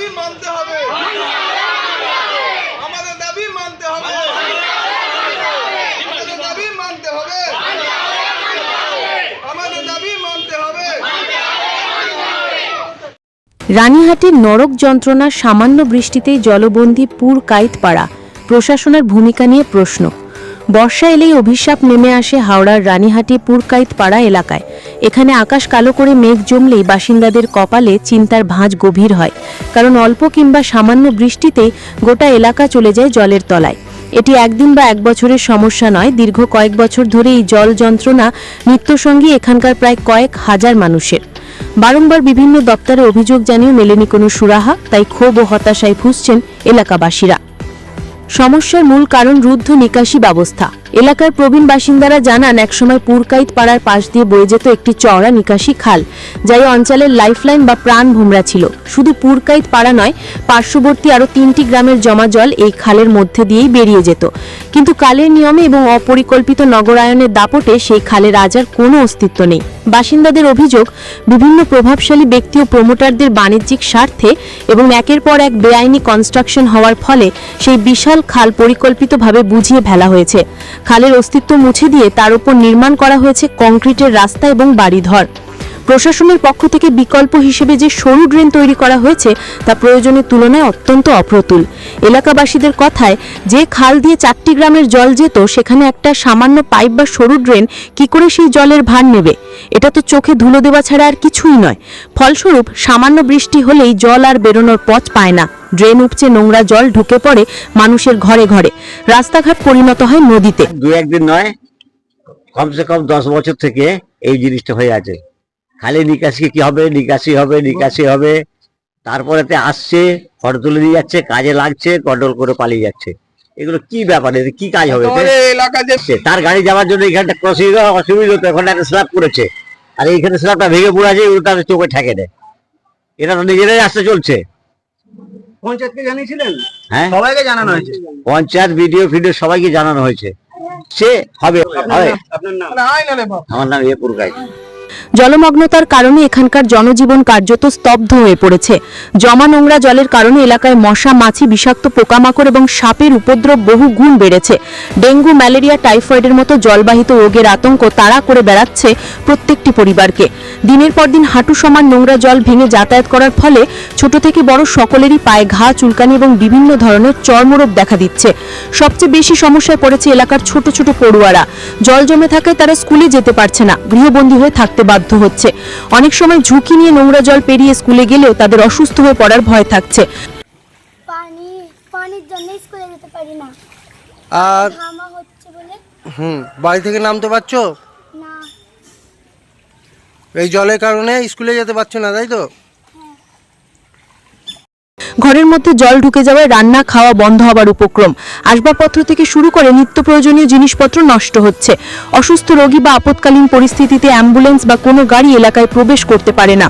দাবি মানতে হবে। আমাদের দাবি মানতে হবে। আমাদের রানীহাটের নরক যন্ত্রণা সামান্য বৃষ্টিতেই জলবন্দী পুর কাইতপাড়া প্রশাসনের ভূমিকা নিয়ে প্রশ্ন। বর্ষা এলেই অভিশাপ নেমে আসে হাওড়ার রানীহাটি পুরকাইতপাড়া এলাকায়। এখানে আকাশ কালো করে মেঘ জমলেই বাসিন্দাদের কপালে চিন্তার ভাঁজ গভীর হয়। কারণ অল্প কিংবা সামান্য বৃষ্টিতে গোটা এলাকা চলে যায় জলের তলায়। এটি একদিন বা এক বছরের সমস্যা নয়। দীর্ঘ কয়েক বছর ধরে এই জল যন্ত্রণা নিত্যসঙ্গী এখানকার প্রায় কয়েক হাজার মানুষের। বারংবার বিভিন্ন দপ্তরে অভিযোগ জানিয়ে মেলেনি কোনো সুরাহা, তাই ক্ষোভ ও হতাশায় ফুসছেন এলাকাবাসীরা। সমস্যার মূল কারণ রুদ্ধ নিকাশি ব্যবস্থা। এলাকার প্রবীণ বাসিন্দারা জানান, একসময় পুরকাইত পাড়ার পাশ দিয়ে বয়ে যেত একটি চওড়া নিকাশি খাল যা এই অঞ্চলের লাইফলাইন বা প্রাণ ভোমরা ছিল। শুধু পুরকাইত পাড়া নয়, পার্শ্ববর্তী আরও তিনটি গ্রামের জমা জল এই খালের মধ্যে দিয়েই বেরিয়ে যেত। কিন্তু কালের নিয়মে এবং অপরিকল্পিত নগরায়নের দাপটে সেই খালের আজ আর কোনো অস্তিত্ব নেই। বাসিন্দাদের অভিযোগ, বিভিন্ন প্রভাবশালী ব্যক্তি ও প্রমোটারদের বাণিজ্যিক স্বার্থে এবং একের পর এক বেআইনি কনস্ট্রাকশন হওয়ার ফলে সেই বিশাল খাল পরিকল্পিতভাবে বুঝিয়ে ফেলা হয়েছে। খালের অস্তিত্ব মুছে দিয়ে তার উপর নির্মাণ করা হয়েছে কংক্রিটের রাস্তা এবং বাড়িঘর। প্রশাসনের পক্ষ থেকে বিকল্প হিসেবে যে সরু ড্রেন তৈরি করা হয়েছে, তা প্রয়োজনের তুলনায় অত্যন্ত অপ্রতুল। এলাকাবাসীদের কথায়, যে খাল দিয়ে চারটি গ্রামের জল যেত, সেখানে একটা সামান্য পাইপ বা সরু ড্রেন কি করে সেই জলের ভার নেবে? এটা তো চোখে ধুলো দেওয়া ছাড়া আর কিছুই নয়। ফলস্বরূপ, সামান্য বৃষ্টি হলেই জল আর বেরোনোর পথ পায় না। ড্রেন উপচে নোংরা জল ঢুকে পড়ে মানুষের ঘরে ঘরে। রাস্তাঘাট পরিণত হয় নদীতে। দু একদিন নয়, কমসে কম দশ বছর থেকে এই জিনিসটা হয়ে আছে। খালি নিকাশি কি হবে? নিকাশি হবে নিকাশি হবে। তারপরেতে আসছে ফটো তুলে দিয়ে যাচ্ছে কাজে লাগছে কন্ট্রোল করে পালিয়ে যাচ্ছে। এগুলো কি ব্যাপার? এতে কি কাজ হবে? তার গাড়ি যাওয়ার জন্য এখানটা ক্রসিং অসুবিধা হতো। এখন একটা স্ল্যাব করেছে। আর এইখানে স্ল্যাবটা ভেঙে পড়ে আছে এগুলো তাদের চোখে ঠেকে দেয়। এটা তো নিজেরাই রাস্তা চলছে। পঞ্চায়েতকে জানিয়েছিলেন? হ্যাঁ? সবাইকে জানানো হয়েছে। পঞ্চায়েত ভিডিও ফিডিও সবাইকে জানানো হয়েছে। সে হবে হবে। আপনার নাম? আয় না রে বাবা। আমার নাম ইয়ে পুরকাই। জলমগ্নতার কারণে এখানকার জনজীবন কার্যত স্তব্ধ হয়ে পড়েছে। জমা নোংরা জলের কারণে এলাকায় মশা, মাছি, বিষাক্ত পোকামাকড় এবং সাপের উপদ্রব বহু গুণ বেড়েছে। ডেঙ্গু, ম্যালেরিয়া, টাইফয়েডের মতো জলবাহিত রোগের আতঙ্ক তাড়া করে বেড়াচ্ছে প্রত্যেকটি পরিবারকে। দিনের পর দিন হাঁটু সমান নোংরা জল ভেঙে যাতায়াত করার ফলে ছোট থেকে বড় সকলেরই পায়ে ঘা, চুলকানি এবং বিভিন্ন ধরনের চর্মরোগ দেখা দিচ্ছে। সবচেয়ে বেশি সমস্যায় পড়েছে এলাকার ছোট ছোট পড়ুয়ারা। জল জমে থাকায় তারা স্কুলে যেতে পারছে না। গৃহবন্দী হয়ে থাকতে বাধ্য হচ্ছে। অনেক সময় ঝুঁকি নিয়ে নোংরা জল পেরিয়ে স্কুলে গেলেও তাদের অসুস্থ হয়ে পড়ার ভয় থাকছে। পানি পানির জন্য স্কুলে যেতে পারি না। আর ঘামা হচ্ছে বলে। হুম বাড়ি থেকে নামতে পারছ? না। এই জলের কারণে স্কুলে যেতে পারছ না তাই তো? ঘরের মধ্যে জল ঢুকে যাওয়ায় রান্না খাওয়া বন্ধ হবার উপক্রম। আসবাবপত্র থেকে শুরু করে নিত্য প্রয়োজনীয় জিনিসপত্র নষ্ট হচ্ছে। অসুস্থ রোগী বা আপৎকালীন পরিস্থিতিতে অ্যাম্বুলেন্স বা কোনো গাড়ি এলাকায় প্রবেশ করতে পারে না।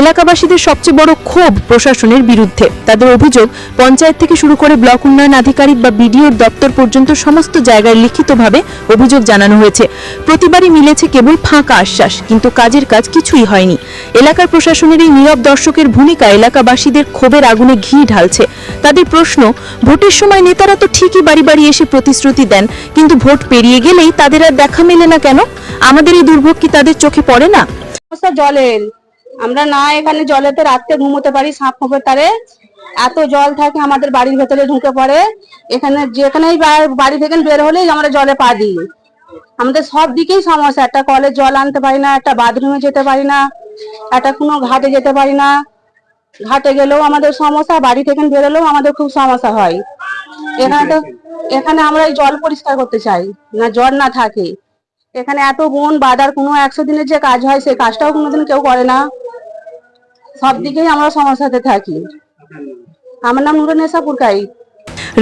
এলাকাবাসীদের সবচেয়ে বড় ক্ষোভ প্রশাসনের বিরুদ্ধে। তাদের অভিযোগ, পঞ্চায়েত থেকে শুরু করে ব্লক উন্নয়ন আধিকারিক বা বিডিওর দপ্তর পর্যন্ত সমস্ত জায়গায় লিখিতভাবে অভিযোগ জানানো হয়েছে। প্রতিবারই মিলেছে কেবল ফাঁকা আশ্বাস, কিন্তু কাজের কাজ কিছুই হয়নি। এলাকার প্রশাসনের এই নীরব দর্শকের ভূমিকা এলাকাবাসীদের ক্ষোভের আগুনে ঘি ঢালছে। তাদের প্রশ্ন, ভোটের সময় নেতারা তো ঠিকই বাড়ি বাড়ি এসে প্রতিশ্রুতি দেন, কিন্তু ভোট পেরিয়ে গেলেই তাদের আর দেখা মেলে না কেন? আমাদের এই দুর্ভোগ কি তাদের চোখে পড়ে না? জলের আমরা না এখানে জলেতে রাত্রে ঘুমোতে পারি, সাপ খোপের তারে। এত জল থাকে আমাদের বাড়ির ভেতরে ঢুকে পড়ে। এখানে যেখানেই বাড়ি থেকে বের হলেই আমরা জলে পা দিই। আমাদের সব দিকেই সমস্যা। একটা কলের জল আনতে পারি না, একটা বাথরুমে যেতে পারি না, একটা কোনো ঘাটে যেতে পারি না। ঘাটে গেলেও আমাদের সমস্যা, বাড়ি থেকে বেরোলেও আমাদের খুব সমস্যা হয়। এখানে তো, এখানে আমরা এই জল পরিষ্কার করতে চাই, না জল না থাকে। এখানে এত বন বাদার কোনো একশো দিনের যে কাজ হয় সেই কাজটাও কোনোদিন কেউ করে না। সব দিকেই আমরা সমস্যাতে থাকি। আমার নাম নুরনেশা পুরকাই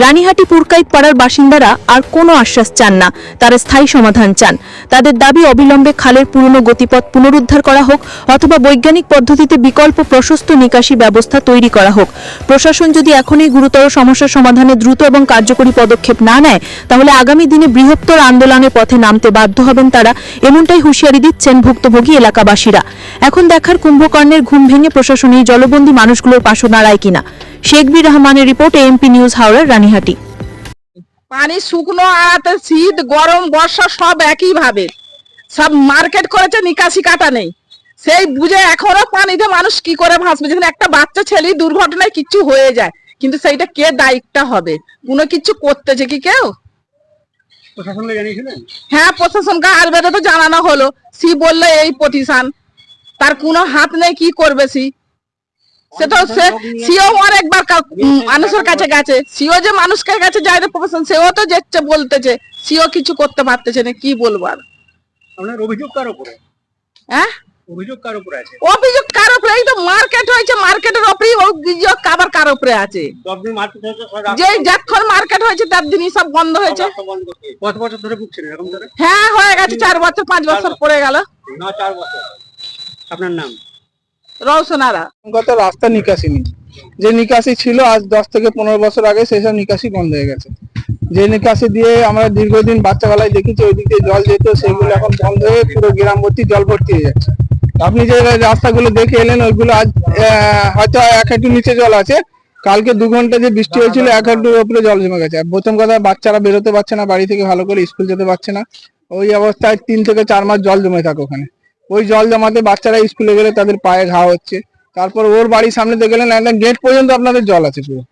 রানীহাটি পুরকাইত পাড়ার বাসিন্দারা আর কোনো আশ্বাস চান না। তারা স্থায়ী সমাধান চান। তাদের দাবি অবিলম্বে খালের পুরনো গতিপথ পুনরুদ্ধার করা হোক অথবা বৈজ্ঞানিক পদ্ধতিতে বিকল্প প্রশস্ত নিকাশি ব্যবস্থা তৈরি করা হোক। প্রশাসন যদি এখনই গুরুতর সমস্যার সমাধানে দ্রুত এবং কার্যকরী পদক্ষেপ না নেয়, তাহলে আগামী দিনে বৃহত্তর আন্দোলনের পথে নামতে বাধ্য হবেন তারা, এমনটাই হুঁশিয়ারি দিচ্ছেন ভুক্তভোগী এলাকাবাসীরা। এখন দেখার কুম্ভকর্ণের ঘুম ভেঙে প্রশাসন এই জলবন্দী মানুষগুলোর পাশে দাঁড়ায় কিনা। শেখবি রহমানের রিপোর্ট এমপি নিউজ হাওড়ার রানীহাটি। পানি শুকনো আর শীত গরম বর্ষা সব একই ভাবে। সব মার্কেট করেছে নিকাশি কাটা নেই। সেই বুঝে এখনও পানিতে মানুষ কি করে ভাসবে? যেখানে একটা বাচ্চা ছেলে দুর্ঘটনায় কিছু হয়ে যায় কিন্তু সেইটা কে দায়িত্বটা হবে? কোনো কিছু করতেছে কি কেউ? হ্যাঁ প্রশাসনকে আসবে তো জানানো হলো। সি বলল এই প্রতিষ্ঠান তার কোনো হাত নেই কি করবে সি? সে তো সে সিও অনেকবার উম, মানুষের কাছে গেছে। সিও যে মানুষের কাছে যায় না প্রফেশন সেও তো যেচ্ছে বলতেছে। সিও কিছু করতে পারতেছে না কি বলব আর? আপনার অভিযোগ কার উপরে? হ্যাঁ? অভিযোগ কার উপরে আছে? অভিযোগ কার উপরে? এই তো মার্কেট হয়েছে মার্কেটের উপরেই অভিযোগ আবার কার উপরে আছে? যতদিন মার্কেট হয়েছে সব যে যখন মার্কেট হয়েছে তার দিনই সব বন্ধ হয়েছে। কত বছর ধরে ভুগছেন এরকম ধরে? হ্যাঁ হয়ে গেছে চার বছর পাঁচ বছর। পড়ে গেল। না চার বছর। আপনার নাম? রওশনারা রাস্তা নিকাশি নেই। যে নিকাশি ছিল আজ দশ থেকে পনেরো বছর আগে সেসব নিকাশি বন্ধ হয়ে গেছে। যে নিকাশি দিয়ে আমরা দীর্ঘদিন বাচ্চাবেলায় দেখেছি ওই দিক জল যেত, সেগুলো এখন বন্ধ হয়ে পুরো গ্রাম ভর্তি জল ভর্তি হয়ে যাচ্ছে। আপনি যে রাস্তাগুলো দেখে এলেন, ওইগুলো আজ হয়তো এক হাঁটু নিচে জল আছে। কালকে দু ঘণ্টা যে বৃষ্টি হয়েছিল, এক হাঁটুর উপরে জল জমে গেছে। প্রথম কথা, বাচ্চারা বেরোতে পারছে না, বাড়ি থেকে ভালো করে স্কুল যেতে পারছে না। ওই অবস্থায় তিন থেকে চার মাস জল জমে থাকে ওখানে। ওই জল জমাতে বাচ্চারা স্কুলে গেলে তাদের পায়ে ঘা হচ্ছে। তারপর ওর বাড়ির সামনে দিয়ে গেলেন একদম গেট পর্যন্ত আপনাদের জল আছে পুরো।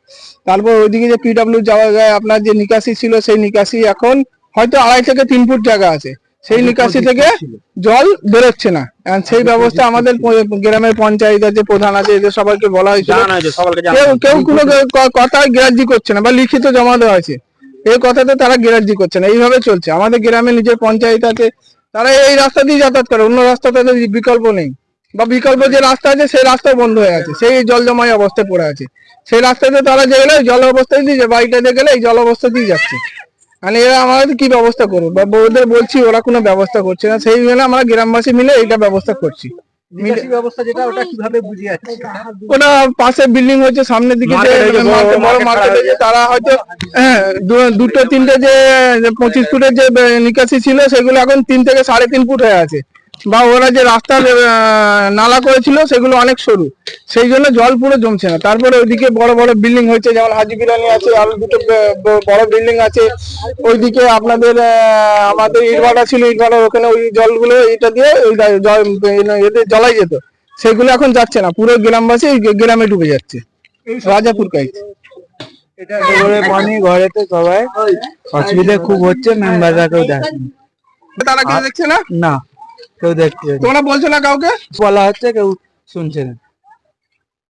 তারপর ওইদিকে যে পিডাব্লিউ যাওয়া যায় আপনার যে নিকাশি ছিল সেই নিকাশি এখন হয়তো আড়াই থেকে তিন ফুট জায়গা আছে। সেই নিকাশি থেকে জল বেরোচ্ছে না। সেই ব্যবস্থা আমাদের গ্রামের পঞ্চায়েত আছে প্রধান আছে এদের সবাইকে বলা হয়েছিল। কেউ কেউ কোনো কথা গ্রাহ্য করছে না বা লিখিত জমা দেওয়া আছে এই কথাতে তারা গ্রাহ্য করছে না। এইভাবে চলছে। আমাদের গ্রামে নিজের পঞ্চায়েত আছে তারা এই রাস্তা দিয়ে যাতায়াত করে, অন্য রাস্তা তাদের বিকল্প নেই। বা বিকল্প যে রাস্তা আছে, সেই রাস্তা বন্ধ হয়ে আছে সেই জল জমায় অবস্থায় পড়ে আছে। সেই রাস্তাতে তারা যে গেলে, জল অবস্থায় দিয়ে যে বাড়িটাতে গেলে, এই জল অবস্থা দিয়ে যাচ্ছে। মানে এরা আমাদের কি ব্যবস্থা করব বা ওদের বলছি, ওরা কোনো ব্যবস্থা করছে না, সেই জন্য আমরা গ্রামবাসী মিলে এইটা ব্যবস্থা করছি। ব্যবস্থা যেটা ওটা কীভাবে বুঝিয়ে যাচ্ছে ওটা পাশে বিল্ডিং হচ্ছে সামনের দিকে যে বড় মার্কেট তারা হয়তো হ্যাঁ, দু- দুটো তিনটে যে যে পঁচিশ ফুটের যে নিকাশি ছিল সেগুলো এখন তিন থেকে সাড়ে তিন ফুট হয়ে আছে। বা ওরা যে রাস্তার নালা করেছিল সেগুলো অনেক সরু। সেই জন্য জল পুরো জমছে না। তারপরে ওইদিকে বড় বড় বিল্ডিং হয়েছে যেমন হাজি বিরানি আছে আর দুটো বড় বিল্ডিং আছে। ওইদিকে আপনাদের আমাদের ইটভাটা ছিল ইটভাটার ওখানে ওই জলগুলো এটা দিয়ে ওই এতে জলাই যেত। সেগুলো এখন যাচ্ছে না। পুরো গ্রামবাসী গ্রামে ডুবে যাচ্ছে। রাজাপুর এটা পানি ঘরেতে সবাই। অসুবিধা খুব হচ্ছে তারা কেউ দেখছে না? না। কেউ দেখছে তোমরা বলছো না কাউকে? বলা হচ্ছে কেউ শুনছে না।